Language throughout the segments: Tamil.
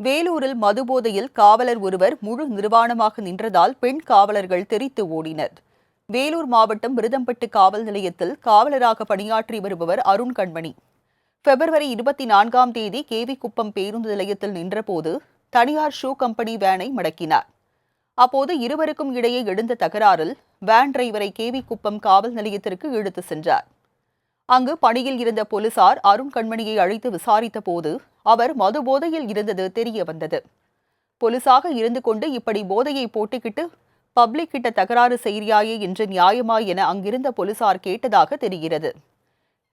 வேலூரில் மதுபோதையில் காவலர் ஒருவர் முழு நிர்வாணமாக நின்றதால் பெண் காவலர்கள் தெரித்து ஓடினர். வேலூர் மாவட்டம் விருதம்பட்டு காவல் நிலையத்தில் காவலராக பணியாற்றி வருபவர் அருண் கண்மணி. பிப்ரவரி இருபத்தி நான்காம் தேதி கேவி குப்பம் பேருந்து நிலையத்தில் நின்றபோது தனியார் ஷூ கம்பெனி வேனை மடக்கினார். அப்போது இருவருக்கும் இடையே எழுந்த தகராறில் வேன் டிரைவரை கேவி குப்பம் காவல் நிலையத்திற்கு இழுத்து சென்றார். அங்கு பணியில் இருந்த போலீசார் அருண் கண்மணியை அழைத்து விசாரித்த போது அவர் மது போதையில் இருந்தது தெரிய வந்தது. போலீசாக இருந்து கொண்டு இப்படி போதையை போட்டுக்கிட்டு பப்ளிக் கிட்ட தகராறு செய்கிறாயே என்று நியாயமா என அங்கிருந்த போலீசார் கேட்டதாக தெரிகிறது.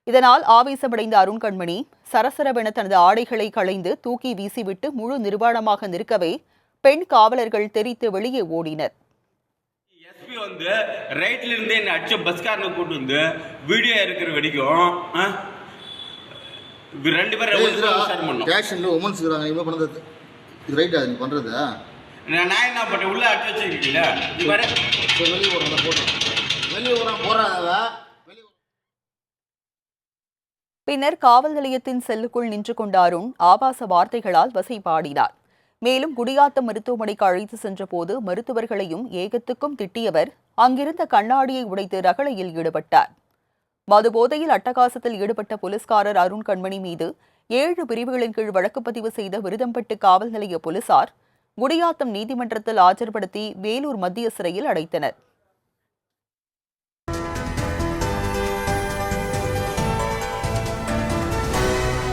இதனால் ஆவேசமடைந்த அருண் கண்மணி சரசரவென தனது ஆடைகளை களைந்து தூக்கி வீசிவிட்டு முழு நிர்வாணமாக நிற்கவே பெண் காவலர்கள் தெரித்து வெளியே ஓடினர். எஸ்பி வந்து ரைட்ல இருந்து என்ன அடிச்ச பஸ்காரனை கூட்டு வந்து வீடியோ இருக்கிற வரைக்கும் ரெண்டு பேரும் ஸ்டேஷனில் உமன்ஸ் இருக்கிறாங்க பண்ணது இது ரைட்டா நீ பண்ணுறது நான் என்ன பண்ணேன் உள்ள அடிச்சு வச்சிருக்கீங்களா? வெளியே போடுறேன் போடுறேன் வெளியே போகிறான் போகிறாங்க பின்னர் காவல் நிலையத்தின் செல்லுக்குள் நின்று கொண்ட அருண் ஆபாச வார்த்தைகளால் வசைபாடினார். மேலும் குடியாத்தம் மருத்துவமனைக்கு அழைத்து சென்றபோது மருத்துவர்களையும் ஏகத்துக்கும் திட்டியவர் அங்கிருந்த கண்ணாடியை உடைத்து ரகளையில் ஈடுபட்டார். மதுபோதையில் அட்டகாசத்தில் ஈடுபட்ட போலீஸ்காரர் அருண் கண்மணி மீது ஏழு பிரிவுகளின் கீழ் வழக்கு பதிவு செய்த விருதம்பட்டு காவல் நிலைய போலீசார் குடியாத்தம் நீதிமன்றத்தில் ஆஜர்படுத்தி வேலூர் மத்திய சிறையில் அடைத்தனர்.